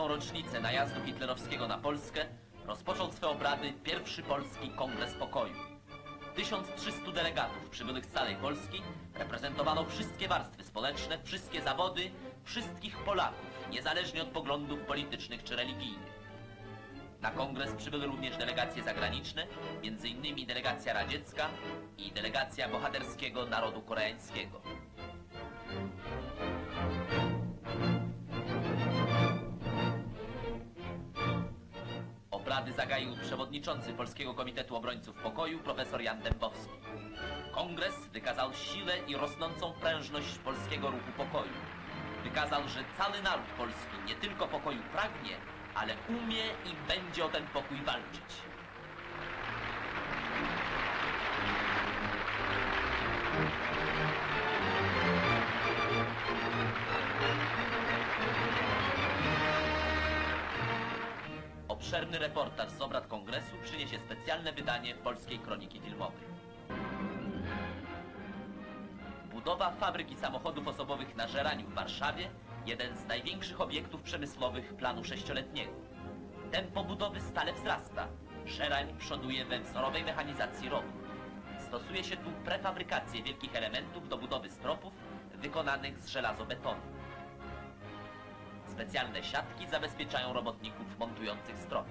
11. rocznicę najazdu hitlerowskiego na Polskę rozpoczął swe obrady pierwszy Polski Kongres Pokoju. 1300 delegatów przybyłych z całej Polski reprezentowano wszystkie warstwy społeczne, wszystkie zawody, wszystkich Polaków, niezależnie od poglądów politycznych czy religijnych. Na kongres przybyły również delegacje zagraniczne, m.in. delegacja radziecka i delegacja bohaterskiego narodu koreańskiego. Obrady zagaił przewodniczący Polskiego Komitetu Obrońców Pokoju profesor Jan Dębowski. Kongres wykazał siłę i rosnącą prężność polskiego ruchu pokoju. Wykazał, że cały naród polski nie tylko pokoju pragnie, ale umie i będzie o ten pokój walczyć. Obszerny reportaż z obrad kongresu przyniesie specjalne wydanie Polskiej Kroniki Filmowej. Budowa fabryki samochodów osobowych na Żeraniu w Warszawie jeden z największych obiektów przemysłowych planu sześcioletniego. Tempo budowy stale wzrasta. Żerań przoduje we wzorowej mechanizacji rowu. Stosuje się tu prefabrykację wielkich elementów do budowy stropów wykonanych z żelazobetonu. Specjalne siatki zabezpieczają robotników montujących stropy.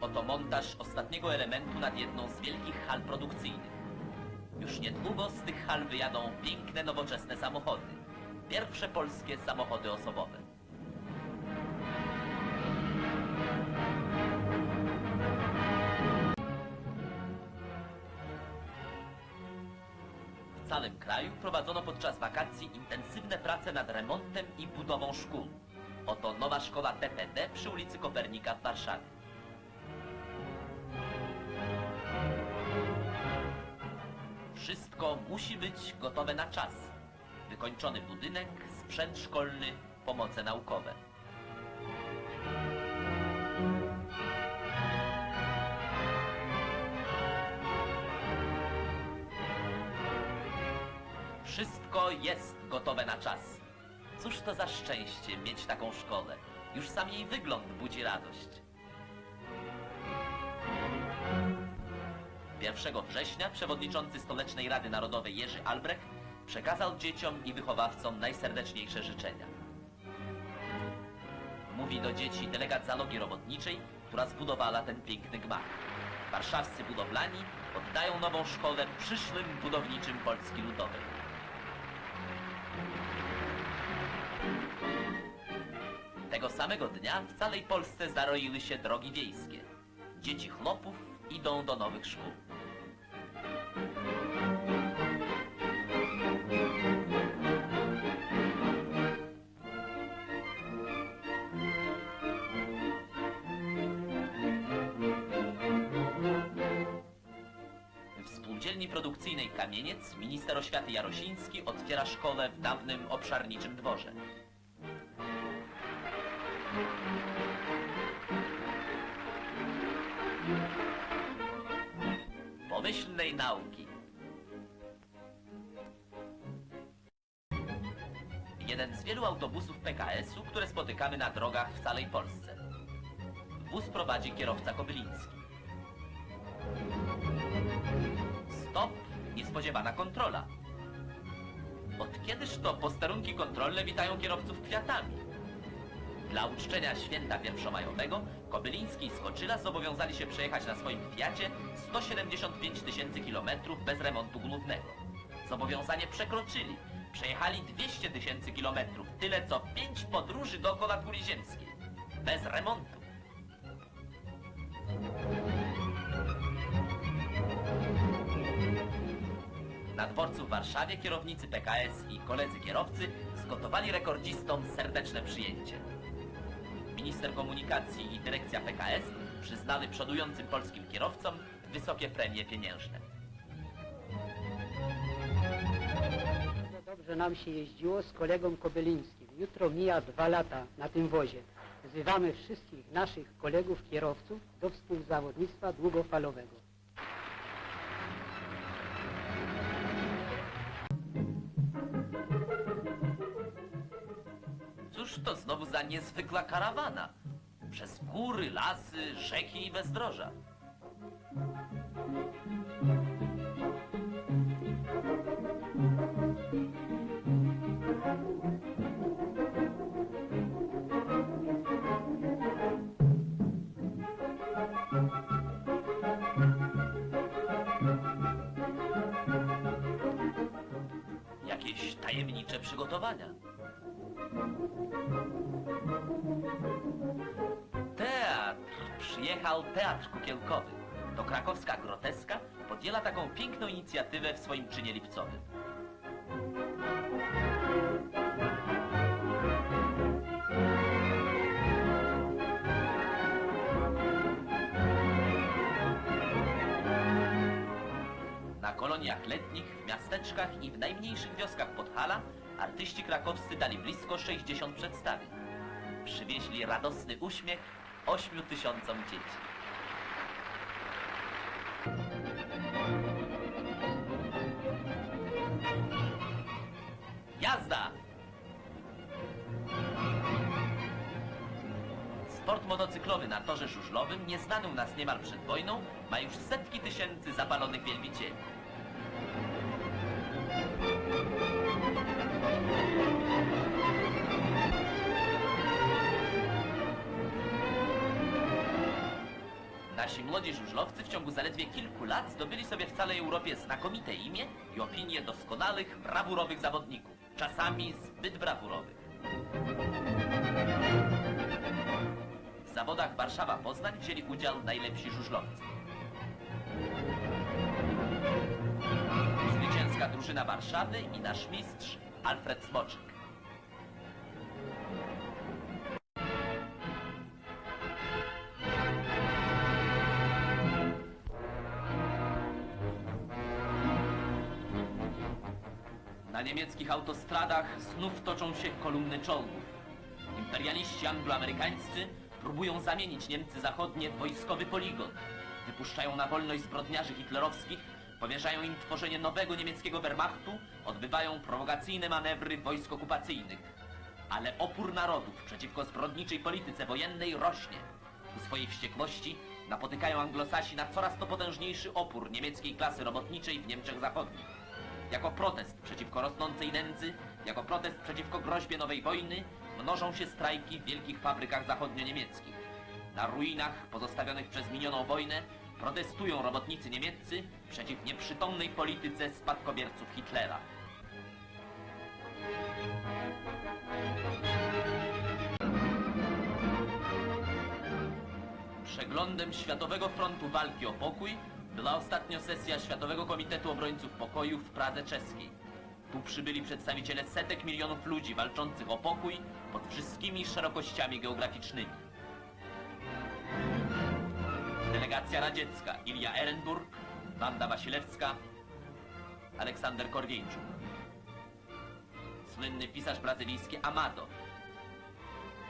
Oto montaż ostatniego elementu nad jedną z wielkich hal produkcyjnych. Już niedługo z tych hal wyjadą piękne, nowoczesne samochody. Pierwsze polskie samochody osobowe. Całym kraju prowadzono podczas wakacji intensywne prace nad remontem i budową szkół. Oto nowa szkoła TPD przy ulicy Kopernika w Warszawie. Wszystko musi być gotowe na czas. Wykończony budynek, sprzęt szkolny, pomoce naukowe. Wszystko jest gotowe na czas. Cóż to za szczęście mieć taką szkołę. Już sam jej wygląd budzi radość. 1 września przewodniczący Stołecznej Rady Narodowej Jerzy Albrecht przekazał dzieciom i wychowawcom najserdeczniejsze życzenia. Mówi do dzieci delegat zalogi robotniczej, która zbudowała ten piękny gmach. Warszawscy budowlani oddają nową szkołę przyszłym budowniczym Polski Ludowej. Tego samego dnia w całej Polsce zaroiły się drogi wiejskie. Dzieci chłopów idą do nowych szkół. Spółdzielni produkcyjnej Kamieniec minister oświaty Jarosiński otwiera szkołę w dawnym obszarniczym dworze. Pomyślnej nauki. Jeden z wielu autobusów PKS-u, które spotykamy na drogach w całej Polsce. Wóz prowadzi kierowca Kobyliński. Stop! Niespodziewana kontrola. Od kiedyż to posterunki kontrolne witają kierowców kwiatami? Dla uczczenia święta pierwszomajowego Kobyliński i Skoczyla zobowiązali się przejechać na swoim Fiacie 175 tysięcy kilometrów bez remontu głównego. Zobowiązanie przekroczyli. Przejechali 200 tysięcy kilometrów, tyle co pięć podróży dookoła kuli ziemskiej. Bez remontu. Na dworcu w Warszawie kierownicy PKS i koledzy kierowcy zgotowali rekordzistom serdeczne przyjęcie. Minister komunikacji i dyrekcja PKS przyznały przodującym polskim kierowcom wysokie premie pieniężne. Dobrze nam się jeździło z kolegą Kobylińskim. Jutro mija dwa lata na tym wozie. Wzywamy wszystkich naszych kolegów kierowców do współzawodnictwa długofalowego. To znowu za niezwykła karawana? Przez góry, lasy, rzeki i bezdroża. Jakieś tajemnicze przygotowania. Teatr! Przyjechał Teatr Kukiełkowy. To krakowska groteska podjęła taką piękną inicjatywę w swoim czynie lipcowym. Na koloniach letnich, w miasteczkach i w najmniejszych wioskach Podhala artyści krakowscy dali blisko 60 przedstawień. Przywieźli radosny uśmiech 8 tysiącom dzieci. Jazda! Sport motocyklowy na torze żużlowym, nieznany u nas niemal przed wojną, ma już setki tysięcy zapalonych wielbicieli. Nasi młodzi żużlowcy w ciągu zaledwie kilku lat zdobyli sobie w całej Europie znakomite imię i opinię doskonałych, brawurowych zawodników. Czasami zbyt brawurowych. W zawodach Warszawa-Poznań wzięli udział najlepsi żużlowcy. Zwycięska drużyna Warszawy i nasz mistrz Alfred Smoczyk. Na niemieckich autostradach znów toczą się kolumny czołgów. Imperialiści angloamerykańscy próbują zamienić Niemcy zachodnie w wojskowy poligon. Wypuszczają na wolność zbrodniarzy hitlerowskich, powierzają im tworzenie nowego niemieckiego Wehrmachtu, odbywają prowokacyjne manewry wojsk okupacyjnych. Ale opór narodów przeciwko zbrodniczej polityce wojennej rośnie. U swojej wściekłości napotykają anglosasi na coraz to potężniejszy opór niemieckiej klasy robotniczej w Niemczech Zachodnich. Jako protest przeciwko rosnącej nędzy, jako protest przeciwko groźbie nowej wojny, mnożą się strajki w wielkich fabrykach zachodnio-niemieckich. Na ruinach pozostawionych przez minioną wojnę protestują robotnicy niemieccy przeciw nieprzytomnej polityce spadkobierców Hitlera. Przeglądem Światowego Frontu Walki o Pokój była ostatnio sesja Światowego Komitetu Obrońców Pokoju w Pradze Czeskiej. Tu przybyli przedstawiciele setek milionów ludzi walczących o pokój pod wszystkimi szerokościami geograficznymi. Delegacja radziecka Ilia Ehrenburg, Wanda Wasilewska, Aleksander Korwieńczuk. Słynny pisarz brazylijski Amado,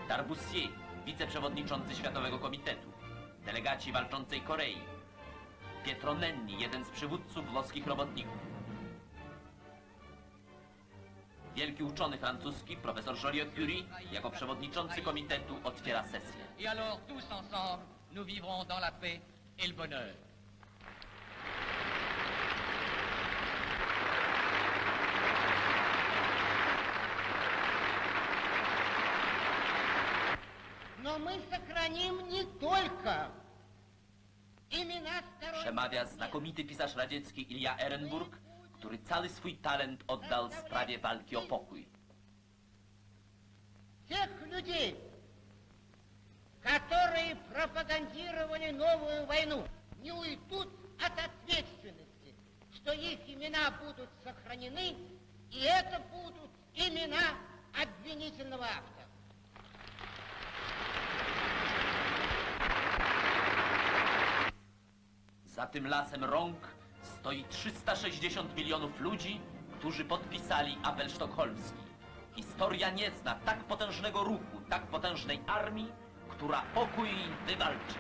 Darbussier, wiceprzewodniczący Światowego Komitetu, delegaci walczącej Korei, Pietro Nenni, jeden z przywódców włoskich robotników. Wielki uczony francuski, profesor Joliot-Curie, jako przewodniczący komitetu otwiera sesję. Et alors tous ensemble, nous vivrons dans la paix et le bonheur. Но мы сохраним не только имена сторонников Przemawia znakomity pisarz radziecki Ilia Ehrenburg, który cały swój talent oddał sprawie walki o pokój. тех людей, новую войну, не уйдут от ответственности, что их имена будут сохранены, и это будут имена обвинительного акта. Za tym lasem rąk stoi 360 milionów ludzi, którzy podpisali apel sztokholmski. Historia nie zna tak potężnego ruchu, tak potężnej armii która pokój wywalczy.